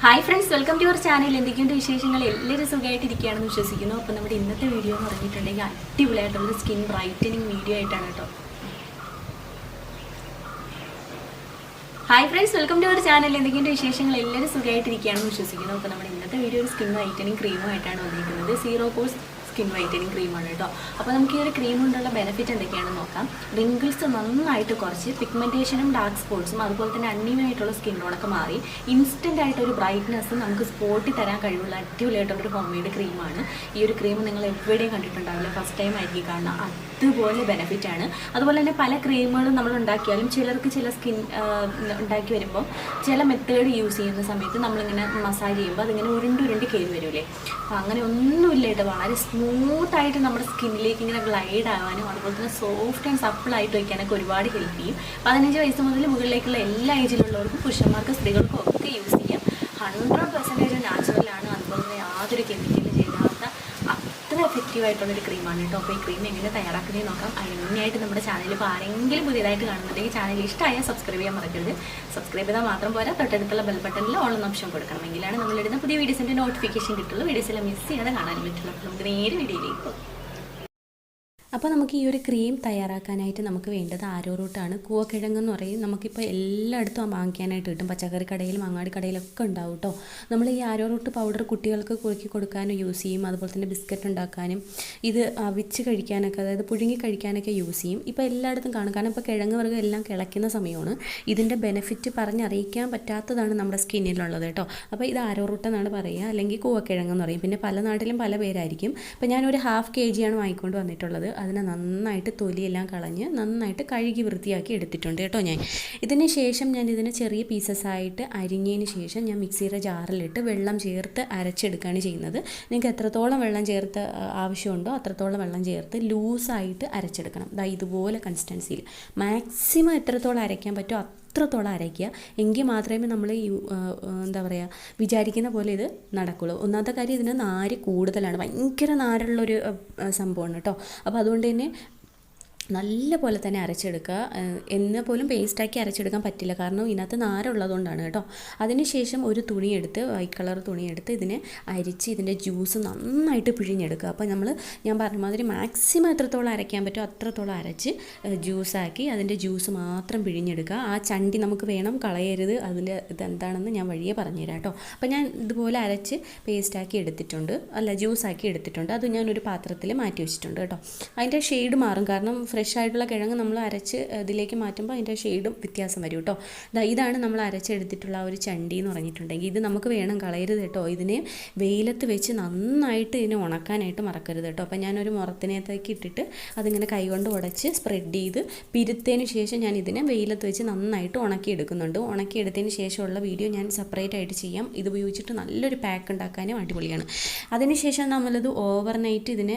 Hi friends welcome to your channel എന്തൊക്കെയുണ്ട് വിശേഷങ്ങൾ? എല്ലാവരും സുഖമായിട്ടിരിക്കുകയാണെന്ന് വിശ്വസിക്കുന്നു. അപ്പോൾ നമ്മുടെ ഇന്നത്തെ വീഡിയോ എന്ന് പറഞ്ഞിട്ടുണ്ടെങ്കിൽ അടിപൊളിയായിട്ടുള്ള സ്കിൻ ബ്രൈറ്റനിങ് വീഡിയോ ആയിട്ടാണ് കേട്ടോ. Hi friends welcome to your channel എന്തൊക്കെയുണ്ട് വിശേഷങ്ങൾ? എല്ലാവരും സുഖമായിട്ടിരിക്കുകയാണെന്ന് വിശ്വസിക്കുന്നു. അപ്പോൾ നമ്മുടെ ഇന്നത്തെ വീഡിയോ ഒരു സ്കിൻ ബ്രൈറ്റനിങ് ക്രീമുമായിട്ടാണ് വന്നിരിക്കുന്നത്. സീറോ കോഴ്സ് സ്കിൻ വൈറ്റനിങ് ക്രീമാണ് കേട്ടോ. അപ്പോൾ നമുക്ക് ഈ ഒരു ക്രീം കൊണ്ടുള്ള ബെനിഫിറ്റ് എന്തൊക്കെയാണെന്ന് നോക്കാം. റിങ്കിൾസ് നന്നായിട്ട് കുറച്ച് പിഗ്മെന്റേഷനും ഡാർക്ക് സ്പോട്ട്സും അതുപോലെ തന്നെ അന്യമായിട്ടുള്ള സ്കിൻ ടോണൊക്കെ മാറി. ഇൻസ്റ്റന്റ് ആയിട്ടൊരു ബ്രൈറ്റ്നസ് നമുക്ക് സ്പോട്ടിൽ തരാൻ കഴിവുള്ള അടിപൊളിയായിട്ടുള്ള ഒരു ഹോം മെയ്ഡ് ക്രീമാണ് ഈ ഒരു ക്രീം നിങ്ങൾ എവിടെയും കണ്ടിട്ടുണ്ടാവില്ല. ഫസ്റ്റ് ടൈം ആയിരിക്കും കാണുന്ന അതുപോലെ ബെനിഫിറ്റ് ആണ്. അതുപോലെ തന്നെ പല ക്രീമുകളും നമ്മൾ ഉണ്ടാക്കിയാലും ചിലർക്ക് ചില സ്കിൻ ഉണ്ടാക്കി വരുമ്പോൾ ചില മെത്തേഡ് യൂസ് ചെയ്യുന്ന സമയത്ത് നമ്മളിങ്ങനെ മസാജ് ചെയ്യുമ്പോൾ അതിങ്ങനെ ഉരുണ്ട് ഉരുണ്ട് കയറി വരൂലേ. അപ്പോൾ അങ്ങനെ ഒന്നുമില്ല ഇത് വളരെ സ്മൂത്ത് ആയിട്ട് നമ്മുടെ സ്കിന്നിലേക്ക് ഇങ്ങനെ ഗ്ലൈഡ് ആവാനും അതുപോലെ തന്നെ സോഫ്റ്റ് ആൻഡ് സപ്പിൾ ആയിട്ട് വയ്ക്കാനൊക്കെ ഒരുപാട് ഹെൽപ്പ് ചെയ്യും. പതിനഞ്ച് വയസ്സ് മുതൽ മുകളിലേക്കുള്ള എല്ലാ ഏജിലുള്ളവർക്കും പുരുഷന്മാർക്കും സ്ത്രീകൾക്കും ഒക്കെ യൂസ് ചെയ്യാം. ഹൺഡ്രഡ് പെർസെന്റേജ് നാച്ചുറലാണ് അതുപോലെ തന്നെ യാതൊരു കെമിക്കലും എഫക്റ്റീവ് ആയിട്ടുള്ള ഒരു ക്രീമാണ് കേട്ടോ. അപ്പോൾ ഈ ക്രീം എങ്ങനെ തയ്യാറാക്കുന്നത് നോക്കാം. അതിനായിട്ട് നമ്മുടെ ചാനൽ ഇപ്പോൾ ആരെങ്കിലും പുതിയതായിട്ട് കാണുന്നുണ്ടെങ്കിൽ ചാനൽ ഇഷ്ടമായാൽ സബ്സ്ക്രൈബ് ചെയ്യാൻ മറക്കരുത്. സബ്സ്ക്രൈബ് ചെയ്താൽ മാത്രം പോരാ. തൊട്ടടുത്തുള്ള ബെൽ ബട്ടണിൽ ഓൺ ഓപ്ഷൻ കൊടുക്കണം. എങ്കിലാണ് നമ്മളിടുന്ന പുതിയ വീഡിയോസിന്റെ നോട്ടിഫിക്കേഷൻ കിട്ടുള്ളൂ. വീഡിയോസ് എല്ലാം മിസ് ചെയ്യാതെ കാണാൻ പറ്റുള്ളൂ. നമുക്ക് നേരെ വീഡിയോയിലേക്ക് പോകും. അപ്പോൾ നമുക്ക് ഈ ഒരു ക്രീം തയ്യാറാക്കാനായിട്ട് നമുക്ക് വേണ്ടത് ആരോ റൂട്ടാണ് കൂവക്കിഴങ്ങ് എന്ന് പറയും. നമുക്കിപ്പോൾ എല്ലായിടത്തും വാങ്ങിക്കാനായിട്ട് കിട്ടും. പച്ചക്കറി കടയിലും അങ്ങാടി കടയിലൊക്കെ ഉണ്ടാവും കേട്ടോ നമ്മൾ ഈ ആരോ റൂട്ട് പൗഡർ കുട്ടികൾക്ക് കുറുക്കി കൊടുക്കാനും യൂസ് ചെയ്യും. അതുപോലെ തന്നെ ബിസ്ക്കറ്റ് ഉണ്ടാക്കാനും ഇത് അവിച്ച് കഴിക്കാനൊക്കെ അതായത് പുഴുങ്ങി കഴിക്കാനൊക്കെ യൂസ് ചെയ്യും. ഇപ്പോൾ എല്ലായിടത്തും കാണും. കാരണം ഇപ്പോൾ കിഴങ്ങ് വർഗം എല്ലാം കിളയ്ക്കുന്ന സമയമാണ്. ഇതിന്റെ ബെനിഫിറ്റ് പറഞ്ഞറിയിക്കാൻ പറ്റാത്തതാണ് നമ്മുടെ സ്കിന്നിലുള്ളത് കേട്ടോ അപ്പോൾ ഇത് ആരോ എന്നാണ് പറയുക. അല്ലെങ്കിൽ കൂവക്കിഴങ്ങ് എന്ന് പറയും. പിന്നെ പല നാട്ടിലും പല പേരായിരിക്കും. അപ്പോൾ ഞാനൊരു ഹാഫ് കെ ജിയാണ് വാങ്ങിക്കൊണ്ട് വന്നിട്ടുള്ളത്. അതിനെ നന്നായിട്ട് തൊലിയെല്ലാം കളഞ്ഞ് നന്നായിട്ട് കഴുകി വൃത്തിയാക്കി എടുത്തിട്ടുണ്ട് കേട്ടോ ഞാൻ. ഇതിന് ശേഷം ഞാൻ ഇതിനെ ചെറിയ പീസസ് ആയിട്ട് അരിഞ്ഞതിന് ശേഷം ഞാൻ മിക്സിയുടെ ജാറിലിട്ട് വെള്ളം ചേർത്ത് അരച്ചെടുക്കുകയാണ് ചെയ്യുന്നത്. നിങ്ങൾക്ക് എത്രത്തോളം വെള്ളം ചേർത്ത് ആവശ്യമുണ്ടോ അത്രത്തോളം വെള്ളം ചേർത്ത് ലൂസായിട്ട് അരച്ചെടുക്കണം. ഇതുപോലെ കൺസിസ്റ്റൻസിയിൽ മാക്സിമം എത്രത്തോളം അരയ്ക്കാൻ പറ്റുമോ അത്രത്തോളം അരയ്ക്കുക. എങ്കിൽ മാത്രമേ നമ്മൾ ഈ എന്താ പറയുക വിചാരിക്കുന്ന പോലെ ഇത് നടക്കുള്ളൂ. ഒന്നാമത്തെ കാര്യം ഇതിന് നാര് കൂടുതലാണ്. ഭയങ്കര നാരുള്ളൊരു സംഭവമാണ് കേട്ടോ. അപ്പോൾ അതുകൊണ്ട് തന്നെ നല്ല പോലെ തന്നെ അരച്ചെടുക്കുക. എന്ന് പോലും പേസ്റ്റാക്കി അരച്ചെടുക്കാൻ പറ്റില്ല. കാരണം ഇതിനകത്ത് നാരുള്ളതുകൊണ്ടാണ് കേട്ടോ. അതിനുശേഷം ഒരു തുണിയെടുത്ത് വൈറ്റ് കളർ തുണിയെടുത്ത് ഇതിനെ അരിച്ച് ഇതിന്റെ ജ്യൂസ് നന്നായിട്ട് പിഴിഞ്ഞെടുക്കുക. അപ്പോൾ നമ്മൾ ഞാൻ പറഞ്ഞ മാതിരി മാക്സിമം എത്രത്തോളം അരയ്ക്കാൻ പറ്റുമോ അത്രത്തോളം അരച്ച് ജ്യൂസാക്കി അതിന്റെ ജ്യൂസ് മാത്രം പിഴിഞ്ഞെടുക്കുക. ആ ചണ്ടി നമുക്ക് വേണം കളയരുത്. അതിൽ ഇതെന്താണെന്ന് ഞാൻ വഴിയെ പറഞ്ഞുതരാം കേട്ടോ. അപ്പോൾ ഞാൻ ഇതുപോലെ അരച്ച് പേസ്റ്റാക്കി എടുത്തിട്ടുണ്ട്. അല്ല ജ്യൂസാക്കി എടുത്തിട്ടുണ്ട്. അത് ഞാനൊരു പാത്രത്തിൽ മാറ്റി വെച്ചിട്ടുണ്ട് കേട്ടോ. അതിന്റെ ഷെയ്ഡ് മാറും. കാരണം ഫ്രഷ് ആയിട്ടുള്ള കിഴങ്ങ് നമ്മൾ അരച്ച് ഇതിലേക്ക് മാറ്റുമ്പോൾ അതിന്റെ ഷെയ്ഡും വ്യത്യാസം വരും കേട്ടോ ഇതാണ് നമ്മൾ അരച്ചെടുത്തിട്ടുള്ള ആ ഒരു ചണ്ടി എന്ന് പറഞ്ഞിട്ടുണ്ടെങ്കിൽ ഇത് നമുക്ക് വേണം കളയരുത് കേട്ടോ ഇതിനെ വെയിലത്ത് വെച്ച് നന്നായിട്ട് ഇതിനെ ഉണക്കാനായിട്ട് മറക്കരുത് കേട്ടോ അപ്പോൾ ഞാനൊരു മുറത്തിനകത്തേക്ക് ഇട്ടിട്ട് അതിങ്ങനെ കൈകൊണ്ട് ഉടച്ച് സ്പ്രെഡ് ചെയ്ത് പിരുത്തതിന് ശേഷം ഞാൻ ഇതിനെ വെയിലത്ത് വെച്ച് നന്നായിട്ട് ഉണക്കിയെടുക്കുന്നുണ്ട് ഉണക്കിയെടുത്തതിന് ശേഷമുള്ള വീഡിയോ ഞാൻ സെപ്പറേറ്റ് ആയിട്ട് ചെയ്യാം. ഇത് ഉപയോഗിച്ചിട്ട് നല്ലൊരു പാക്ക് ഉണ്ടാക്കാനും അടിപൊളിയാണ്. അതിനുശേഷം നമ്മളിത് ഓവർനൈറ്റ് ഇതിനെ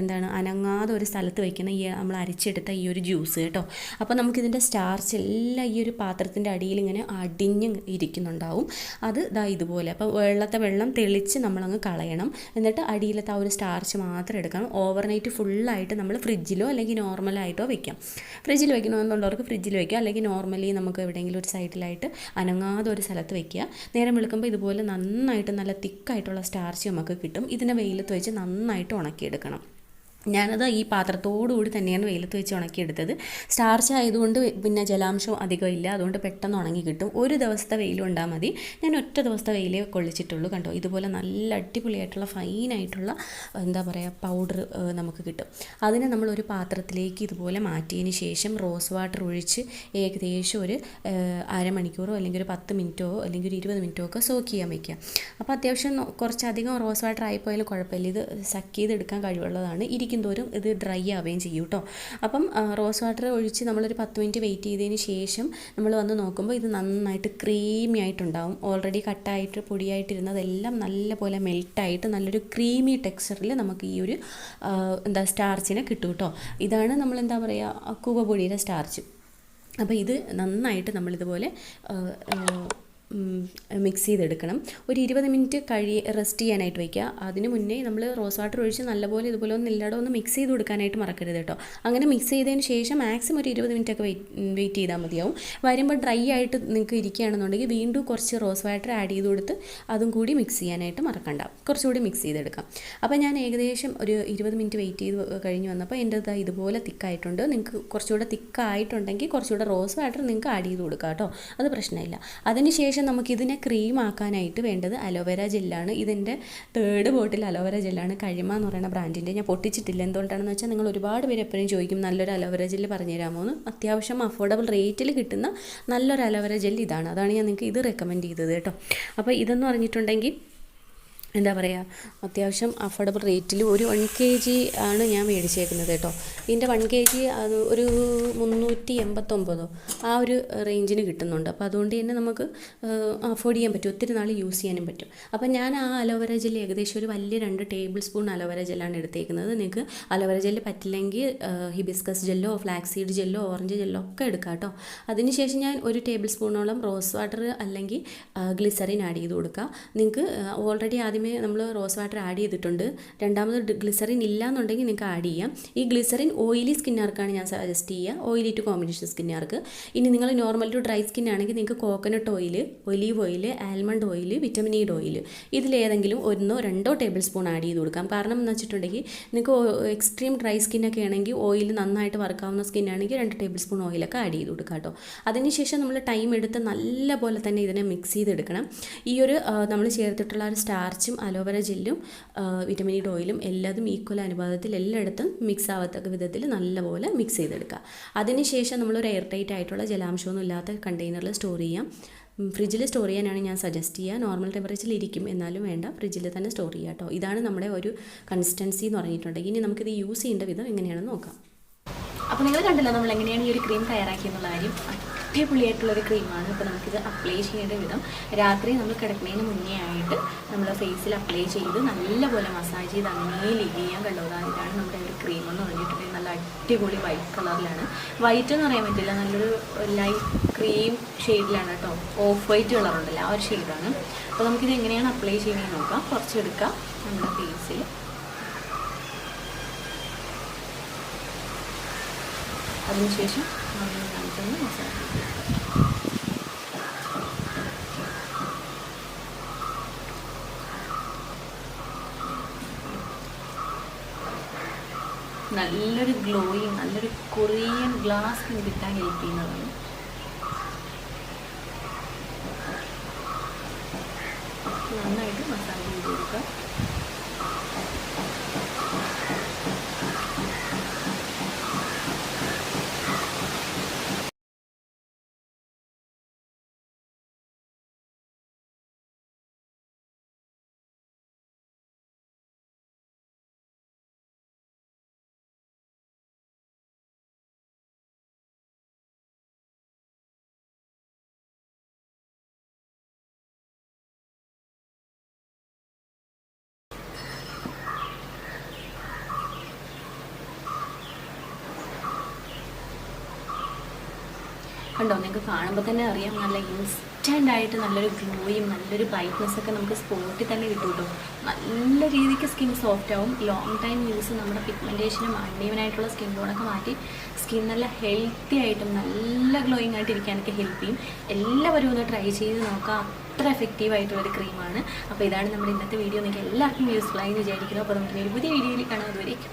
എന്താണ് അനങ്ങാതെ ഒരു സ്ഥലത്ത് വയ്ക്കുന്ന ഈ നമ്മൾ അരിച്ചെടുത്ത ഈ ഒരു ജ്യൂസ് കേട്ടോ. അപ്പോൾ നമുക്കിതിന്റെ സ്റ്റാർച്ച് എല്ലാം ഈ ഒരു പാത്രത്തിന്റെ അടിയിൽ ഇങ്ങനെ അടിഞ്ഞ് ഇരിക്കുന്നുണ്ടാവും. അത് ഇതാ ഇതുപോലെ. അപ്പോൾ വെള്ളത്തെ വെള്ളം തെളിച്ച് നമ്മളങ്ങ് കളയണം. എന്നിട്ട് അടിയിലത്തെ ആ ഒരു സ്റ്റാർച്ച് മാത്രം എടുക്കണം. ഓവർനൈറ്റ് ഫുള്ളായിട്ട് നമ്മൾ ഫ്രിഡ്ജിലോ അല്ലെങ്കിൽ നോർമലായിട്ടോ വെക്കാം. ഫ്രിഡ്ജിൽ വെക്കണമെന്നുള്ളവർക്ക് ഫ്രിഡ്ജിൽ വെക്കാം. അല്ലെങ്കിൽ നോർമലി നമുക്ക് എവിടെയെങ്കിലും ഒരു സൈഡിലായിട്ട് അനങ്ങാതെ ഒരു സ്ഥലത്ത് വെക്കുക. നേരം വെളുക്കുമ്പോൾ ഇതുപോലെ നന്നായിട്ട് നല്ല തിക്കായിട്ടുള്ള സ്റ്റാർച്ച് നമുക്ക് കിട്ടും. ഇതിനെ വെയിലത്ത് വെച്ച് നന്നായിട്ട് ഉണക്കിയെടുക്കണം. ഞാനത് ഈ പാത്രത്തോടുകൂടി തന്നെയാണ് വെയിലത്ത് വെച്ച് ഉണക്കിയെടുത്തത്. സ്റ്റാർച്ച് ആയതുകൊണ്ട് പിന്നെ ജലാംശം അധികം ഇല്ല. അതുകൊണ്ട് പെട്ടെന്ന് ഉണങ്ങി കിട്ടും. ഒരു ദിവസത്തെ വെയിൽ കൊണ്ടാൽ മതി. ഞാൻ ഒറ്റ ദിവസത്തെ വെയിലേ കൊള്ളിച്ചിട്ടുള്ളൂ കണ്ടോ? ഇതുപോലെ നല്ല അടിപൊളിയായിട്ടുള്ള ഫൈനായിട്ടുള്ള എന്താ പറയുക പൗഡർ നമുക്ക് കിട്ടും. അതിനെ നമ്മൾ ഒരു പാത്രത്തിലേക്ക് ഇതുപോലെ മാറ്റിയതിന് ശേഷം റോസ് വാട്ടർ ഒഴിച്ച് ഏകദേശം ഒരു അരമണിക്കൂറോ അല്ലെങ്കിൽ ഒരു പത്ത് മിനിറ്റോ അല്ലെങ്കിൽ ഒരു ഇരുപത് മിനിറ്റോ ഒക്കെ സോക്ക് ചെയ്യാൻ വയ്ക്കുക അപ്പോൾ അത്യാവശ്യം കുറച്ചധികം റോസ് വാട്ടർ ആയിപ്പോയാലും കുഴപ്പമില്ല. ഇത് സക്ക് ചെയ്തെടുക്കാൻ കഴിവുള്ളതാണ്. ഇരിക്കും തോറും ഇത് ഡ്രൈ ആവുകയും ചെയ്യും കേട്ടോ. അപ്പം റോസ് വാട്ടർ ഒഴിച്ച് നമ്മളൊരു പത്ത് മിനിറ്റ് വെയിറ്റ് ചെയ്തതിന് ശേഷം നമ്മൾ വന്ന് നോക്കുമ്പോൾ ഇത് നന്നായിട്ട് ക്രീമി ആയിട്ടുണ്ടാവും. ഓൾറെഡി കട്ടായിട്ട് പൊടിയായിട്ടിരുന്നതെല്ലാം നല്ലപോലെ മെൽട്ടായിട്ട് നല്ലൊരു ക്രീമി ടെക്സ്ചറിൽ നമുക്ക് ഈ ഒരു എന്താ സ്റ്റാർച്ചിനെ കിട്ടും കേട്ടോ. ഇതാണ് നമ്മൾ എന്താ പറയുക കൂവപൊടിയുടെ സ്റ്റാർച്ച്. അപ്പോൾ ഇത് നന്നായിട്ട് നമ്മളിതുപോലെ മിക്സ് ചെയ്തെടുക്കണം. ഒരു ഇരുപത് മിനിറ്റ് കഴി റെസ്റ്റ് ചെയ്യാനായിട്ട് വയ്ക്കുക. അതിന് മുന്നേ നമ്മൾ റോസ് വാട്ടർ ഒഴിച്ച് നല്ലപോലെ ഇതുപോലെ ഒന്ന് എല്ലായിടം ഒന്ന് മിക്സ് ചെയ്ത് കൊടുക്കാനായിട്ട് മറക്കരുത് കേട്ടോ. അങ്ങനെ മിക്സ് ചെയ്തതിന് ശേഷം മാക്സിമം ഒരു ഇരുപത് മിനിറ്റ് ഒക്കെ വെയിറ്റ് ചെയ്താൽ മതിയാവും. വരുമ്പോൾ ഡ്രൈ ആയിട്ട് നിങ്ങൾക്ക് ഇരിക്കുകയാണെന്നുണ്ടെങ്കിൽ വീണ്ടും കുറച്ച് റോസ് വാട്ടർ ആഡ് ചെയ്ത് കൊടുത്ത് അതും കൂടി മിക്സ് ചെയ്യാനായിട്ട് മറക്കണ്ട. കുറച്ചുകൂടി മിക്സ് ചെയ്തെടുക്കാം. അപ്പോൾ ഞാൻ ഏകദേശം ഒരു ഇരുപത് മിനിറ്റ് വെയിറ്റ് ചെയ്ത് കഴിഞ്ഞ് വന്നപ്പോൾ എന്റെ ഇതാ ഇതുപോലെ തിക്കായിട്ടുണ്ട് നിങ്ങൾക്ക് കുറച്ചുകൂടെ തിക്കായിട്ടുണ്ടെങ്കിൽ കുറച്ചുകൂടെ റോസ് വാട്ടർ നിങ്ങൾക്ക് ആഡ് ചെയ്ത് കൊടുക്കാം കേട്ടോ. അത് പ്രശ്നമില്ല. അതിനുശേഷം നമുക്കിതിനെ ക്രീം ആക്കാനായിട്ട് വേണ്ടത് അലോവേര ജെല്ലാണ്. ഇതിന്റെ തേർഡ് ബോട്ടിൽ അലോവേര ജെല്ലാണ്. കഴിമ എന്ന് പറയുന്ന ബ്രാൻഡിന്റെ ഞാൻ പൊട്ടിച്ചിട്ടില്ല. എന്തുകൊണ്ടാണെന്ന് വെച്ചാൽ നിങ്ങൾ ഒരുപാട് പേര് എപ്പോഴും ചോദിക്കും നല്ലൊരു അലോവേര ജെല്ല് പറഞ്ഞു തരാമോ എന്ന്. അത്യാവശ്യം അഫോർഡബിൾ റേറ്റിൽ കിട്ടുന്ന നല്ലൊരു അലോവേര ജെല്ല് ഇതാണ്. അതാണ് ഞാൻ നിങ്ങൾക്ക് ഇത് റെക്കമെൻഡ് ചെയ്തത് കേട്ടോ. അപ്പോൾ ഇതെന്ന് പറഞ്ഞിട്ടുണ്ടെങ്കിൽ എന്താ പറയുക അത്യാവശ്യം അഫോർഡബിൾ റേറ്റിൽ ഒരു വൺ കെ ജി ആണ് ഞാൻ മേടിച്ചേക്കുന്നത് കേട്ടോ. ഇതിന്റെ വൺ കെ ജി അത് ഒരു മുന്നൂറ്റി എൺപത്തൊമ്പതോ ആ ഒരു റേഞ്ചിന് കിട്ടുന്നുണ്ട്. അപ്പോൾ അതുകൊണ്ട് തന്നെ നമുക്ക് അഫോർഡ് ചെയ്യാൻ പറ്റും. ഒത്തിരി നാൾ യൂസ് ചെയ്യാനും പറ്റും. അപ്പോൾ ഞാൻ ആ അലോവേര ജെല്ല് ഏകദേശം ഒരു വലിയ രണ്ട് ടേബിൾ സ്പൂൺ അലോവേര ജെല്ലാണ് എടുത്തേക്കുന്നത്. നിങ്ങൾക്ക് അലോവേര ജെല്ല് പറ്റില്ലെങ്കിൽ ഹിബിസ്കസ് ജെല്ലോ ഫ്ലാക്സ് സീഡ് ജെല്ലോ ഓറഞ്ച് ജെല്ലോ ഒക്കെ എടുക്കാം കേട്ടോ. അതിനുശേഷം ഞാൻ ഒരു ടേബിൾ സ്പൂണോളം റോസ് വാട്ടർ അല്ലെങ്കിൽ ഗ്ലിസറിൻ ആഡ് ചെയ്ത് കൊടുക്കുക നിങ്ങൾക്ക് ഓൾറെഡി ആദ്യമേ നമ്മൾ റോസ് വാട്ടർ ആഡ് ചെയ്തിട്ടുണ്ട്. രണ്ടാമത് ഗ്ലിസറിൻ ഇല്ല എന്നുണ്ടെങ്കിൽ നിങ്ങൾക്ക് ആഡ് ചെയ്യാം. ഈ ഗ്ലിസറിൻ ഓയിലി സ്കിന്നുകാർക്കാണ് ഞാൻ സജസ്റ്റ് ചെയ്യുക ഓയിലി ടു കോമ്പിനേഷൻ സ്കിന്നുകാർക്ക് ഇനി നിങ്ങൾ നോർമൽ ടു ഡ്രൈ സ്കിൻ ആണെങ്കിൽ നിങ്ങൾക്ക് coconut oil olive oil almond oil vitamin E oil ഇതിലേതെങ്കിലും ഒന്നോ രണ്ടോ ടേബിൾ സ്പൂൺ ആഡ് ചെയ്ത് കൊടുക്കാം. കാരണം എന്ന് വെച്ചിട്ടുണ്ടെങ്കിൽ നിങ്ങൾക്ക് എക്സ്ട്രീം ഡ്രൈ സ്കിന്നൊക്കെ ആണെങ്കിൽ ഓയിൽ നന്നായിട്ട് വർക്കാവുന്ന ആണെങ്കിൽ രണ്ട് ടേബിൾ സ്പൂൺ ഓയിലൊക്കെ ആഡ് ചെയ്ത് കൊടുക്കാം കേട്ടോ. അതിനുശേഷം നമ്മൾ ടൈം എടുത്ത് നല്ല പോലെ തന്നെ ഇതിനെ മിക്സ് ചെയ്തെടുക്കണം. ഈ ഒരു നമ്മൾ ചേർത്തിട്ടുള്ള ഒരു സ്റ്റാർച്ചും അലോവേര ജെല്ലും വിറ്റമിൻ ഇ ഓയിലും എല്ലാതും ഈക്വൽ അനുപാതത്തിൽ എല്ലായിടത്തും മിക്സ് ആവത്തക്ക വിധത്തിൽ നല്ലപോലെ മിക്സ് ചെയ്തെടുക്കുക. അതിനുശേഷം നമ്മളൊരു എയർ ടൈറ്റ് ആയിട്ടുള്ള ജലാംശമൊന്നും ഇല്ലാത്ത കണ്ടെയ്നറിൽ സ്റ്റോർ ചെയ്യാം. ഫ്രിഡ്ജിൽ സ്റ്റോർ ചെയ്യാനാണ് ഞാൻ സജസ്റ്റ് ചെയ്യുക നോർമൽ ടെമ്പറേച്ചറിൽ ഇരിക്കും എന്നാലും വേണ്ട. ഫ്രിഡ്ജിൽ തന്നെ സ്റ്റോർ ചെയ്യുക കേട്ടോ ഇതാണ് നമ്മുടെ ഒരു കൺസിസ്റ്റൻസി എന്ന് പറഞ്ഞിട്ടുണ്ടെങ്കിൽ ഇനി നമുക്കിത് യൂസ് ചെയ്യേണ്ട വിധം എങ്ങനെയാണെന്ന് നോക്കാം. അപ്പോൾ നിങ്ങൾ കണ്ടല്ലോ നമ്മൾ എങ്ങനെയാണ് ഈ ഒരു ക്രീം തയ്യാറാക്കിയെന്നുള്ള കാര്യം. അടിപൊളിയായിട്ടുള്ളൊരു ക്രീമാണ് അപ്പോൾ നമുക്കിത് അപ്ലൈ ചെയ്യേണ്ട വിധം രാത്രി നമ്മൾ കിടക്കുന്നതിന് മുന്നേ ആയിട്ട് നമ്മൾ ഫേസിൽ അപ്ലൈ ചെയ്ത് നല്ലപോലെ മസാജ് ചെയ്ത് അങ്ങനെ ലിവ് ചെയ്യാൻ കണ്ടതാണ് ഇതാണ് നമ്മുടെ ഒരു ക്രീം എന്ന് പറഞ്ഞിട്ടുണ്ടെങ്കിൽ നല്ല അടിപൊളി വൈറ്റ് കളറിലാണ് വൈറ്റ് എന്ന് പറയാൻ പറ്റില്ല. നല്ലൊരു ലൈറ്റ് ക്രീം ഷെയ്ഡിലാണ് കേട്ടോ. ഓഫ് വൈറ്റ് കളറുണ്ടല്ലോ ആ ഒരു ഷെയ്ഡാണ് അപ്പോൾ നമുക്കിത് എങ്ങനെയാണ് അപ്ലൈ ചെയ്യുന്നത് നോക്കാം. കുറച്ചെടുക്കാം നമ്മുടെ ഫേസിൽ അതിനുശേഷം നല്ലൊരു ഗ്ലോയിങ് നല്ലൊരു കൊറിയൻ ഗ്ലാസ് കിട്ടാൻ ഹെൽപ്പ് ചെയ്യുന്നതാണ്. നന്നായിട്ട് മസാല ചെയ്ത് കൊടുക്കുക കണ്ടോ നിങ്ങൾക്ക് കാണുമ്പോൾ തന്നെ അറിയാം. നല്ല ഇൻസ്റ്റന്റ് ആയിട്ട് നല്ലൊരു ഗ്ലോയും നല്ലൊരു ബ്രൈറ്റ്നെസ് ഒക്കെ നമുക്ക് സ്പോട്ടിൽ തന്നെ കിട്ടും കേട്ടോ നല്ല രീതിക്ക് സ്കിൻ സോഫ്റ്റ് ആവും. ലോങ് ടൈം യൂസ് നമ്മുടെ പിഗ്മെന്റേഷനും അണ്ണീവനായിട്ടുള്ള സ്കിൻ ടോണൊക്കെ മാറ്റി സ്കിൻ നല്ല ഹെൽത്തി ആയിട്ടും നല്ല ഗ്ലോയിങ് ആയിട്ട് ഇരിക്കാനൊക്കെ ഹെൽപ്പ് ചെയ്യും. എല്ലാവരും ഒന്ന് ട്രൈ ചെയ്ത് നോക്കാം. അത്ര എഫക്റ്റീവ് ആയിട്ടുള്ളൊരു ക്രീമാണ് അപ്പോൾ ഇതാണ് നമ്മുടെ ഇന്നത്തെ വീഡിയോ നിങ്ങൾക്ക് എല്ലാവർക്കും യൂസ്ഫുൾ ആയി എന്ന് വിചാരിക്കുന്നു. അപ്പോൾ നമുക്ക് ഒരു പുതിയ വീഡിയോയിൽ കാണാം. അതുവരേക്കും.